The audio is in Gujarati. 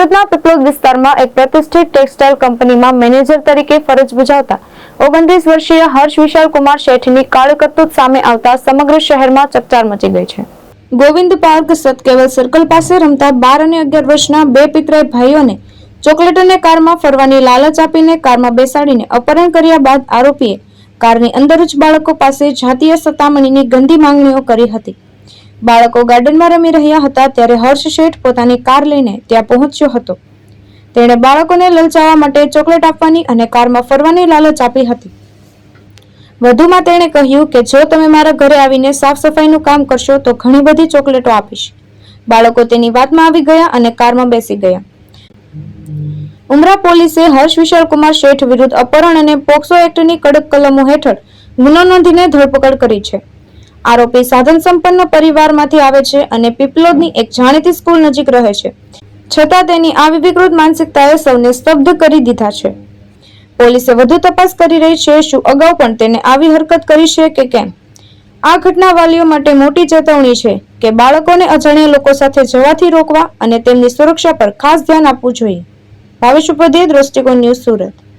સુરતના પીપલોદ વિસ્તારમાં એક પ્રતિષ્ઠિત ટેક્સટાઇલ કંપનીમાં મેનેજર તરીકે ફરજ બજાવતા ઓગણત્રીસ વર્ષીય હર્ષ વિશાલ કુમાર શેઠની કાળી સામે આવતા સમગ્ર શહેરમાં ચકચાર મચી ગઈ છે. ગોવિંદ પાર્ક સતકેવલ સર્કલ પાસે રમતા બાર અને અગિયાર વર્ષના બે પિતરાય ભાઈઓને ચોકલેટ અને કારમાં ફરવાની લાલચ આપીને કારમાં બેસાડીને અપહરણ કર્યા બાદ આરોપીએ કારની અંદર જ બાળકો પાસે જાતીય સતામણીની ગંદી માંગણીઓ કરી હતી. બાળકો ગાર્ડનમાં રમી રહ્યા હતા ત્યારે હર્ષ શેઠ પોતાની કાર લઈને ત્યાં પહોંચ્યો હતો. તેણે બાળકોને લલચાવવા માટે ચોકલેટ આપવાની અને કારમાં ફરવાની લાલચ આપી હતી. વધુમાં તેણે કહ્યું કે જો તમે મારા ઘરે આવીને સાફ સફાઈનું કામ કરશો તો ઘણી બધી ચોકલેટો આપીશ. બાળકો તેની વાતમાં આવી ગયા અને કારમાં બેસી ગયા. ઉમરા પોલીસે હર્ષ વિશાલ કુમાર શેઠ વિરુદ્ધ અપહરણ અને પોક્સો એક્ટની કડક કલમો હેઠળ ગુનો નોંધીને ધરપકડ કરી છે. આરોપી સાધન સંપન્ન પરિવારમાંથી આવે છે અને પીપલોદની એક જાણીતી સ્કૂલ નજીક રહે છે. છતાં તેની આ વિવિકૃત માનસિકતાએ સૌને સ્તબ્ધ કરી દીધા છે. પોલીસે વધુ તપાસ કરી રહી છે શું અગાઉ પણ તેને આવી હરકત કરી છે કે કેમ? આ ઘટના વાલીઓ માટે મોટી ચેતવણી છે કે બાળકોને અજાણ્યા લોકો સાથે જવાથી રોકવા અને તેમની સુરક્ષા પર ખાસ ધ્યાન આપવું જોઈએ. ભાવેશ ઉપાધ્યાય, દ્રષ્ટિકોણ ન્યૂઝ સુરત.